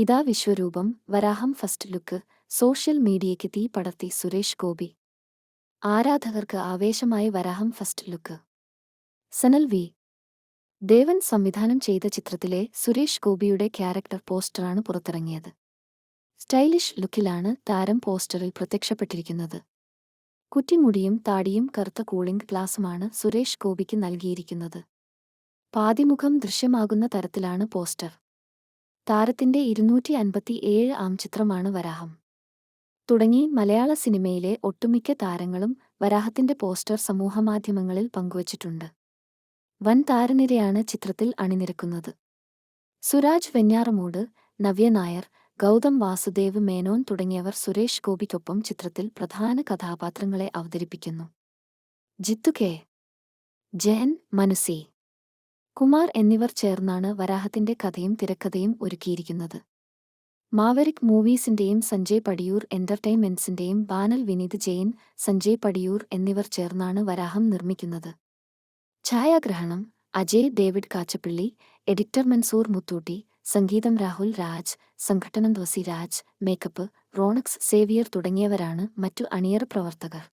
ഇതാ വിശ്വരൂപം Varaham first look social മീഡിയയ്ക്ക് തീ പടർത്തി സുരേഷ് ഗോപി. ആരാധകർക്ക് ആവേശമായി Varaham first look. Sanal V. Devan സംവിധാനം ചെയ്ത ചിത്രത്തിലെ സുരേഷ് ഗോപിയുടെ ക്യാരക്ടർ പോസ്റ്ററാണ് പുറത്തിറങ്ങിയത്. സ്റ്റൈലിഷ് ലുക്കിലാണ് താരം പോസ്റ്ററിൽ പ്രത്യക്ഷപ്പെട്ടിരിക്കുന്നത്. കുറ്റിമുടിയും താടിയും കറുത്ത കൂളിംഗ് ഗ്ലാസുമാണ് സുരേഷ് ഗോപിക്ക് നൽകിയിരിക്കുന്നത്. പാതിമുഖം ദൃശ്യമാകുന്ന തരത്തിലാണ് പോസ്റ്റർ. താരത്തിന്റെ ഇരുന്നൂറ്റി അൻപത്തി ഏഴ് ആം ചിത്രമാണ് വരാഹം. തുടങ്ങി മലയാള സിനിമയിലെ ഒട്ടുമിക്ക താരങ്ങളും വരാഹത്തിന്റെ പോസ്റ്റർ സമൂഹമാധ്യമങ്ങളിൽ പങ്കുവച്ചിട്ടുണ്ട്. വൻ താരനിരയാണ് ചിത്രത്തിൽ അണിനിരക്കുന്നത്. സുരാജ് വെഞ്ഞാറമൂട് നവ്യ നായർ ഗൗതം വാസുദേവ് മേനോൻ തുടങ്ങിയവർ സുരേഷ് ഗോപിക്കൊപ്പം ചിത്രത്തിൽ പ്രധാന കഥാപാത്രങ്ങളെ അവതരിപ്പിക്കുന്നു. ജിത്തു കെ. ജയൻ മനുസി കുമാർ എന്നിവർ ചേർന്നാണ് വരാഹത്തിന്റെ കഥയും തിരക്കഥയും ഒരുക്കിയിരിക്കുന്നത്. മാവരിക് മൂവീസിന്റെയും സഞ്ജയ് പടിയൂർ എന്റർടൈൻമെന്റ്സിന്റെയും ബാനൽ വിനീത് ജെയിൻ സഞ്ജയ് പടിയൂർ എന്നിവർ ചേർന്നാണ് വരാഹം നിർമ്മിക്കുന്നത്. ഛായാഗ്രഹണം അജയ് ഡേവിഡ് കാച്ചപ്പിള്ളി എഡിറ്റർ മൻസൂർ മുത്തൂട്ടി സംഗീതം രാഹുൽ രാജ് സംഘട്ടനം ദ്വസി രാജ് മേക്കപ്പ് റോണക്സ് സേവിയർ തുടങ്ങിയവരാണ് മറ്റു അണിയറ പ്രവർത്തകർ.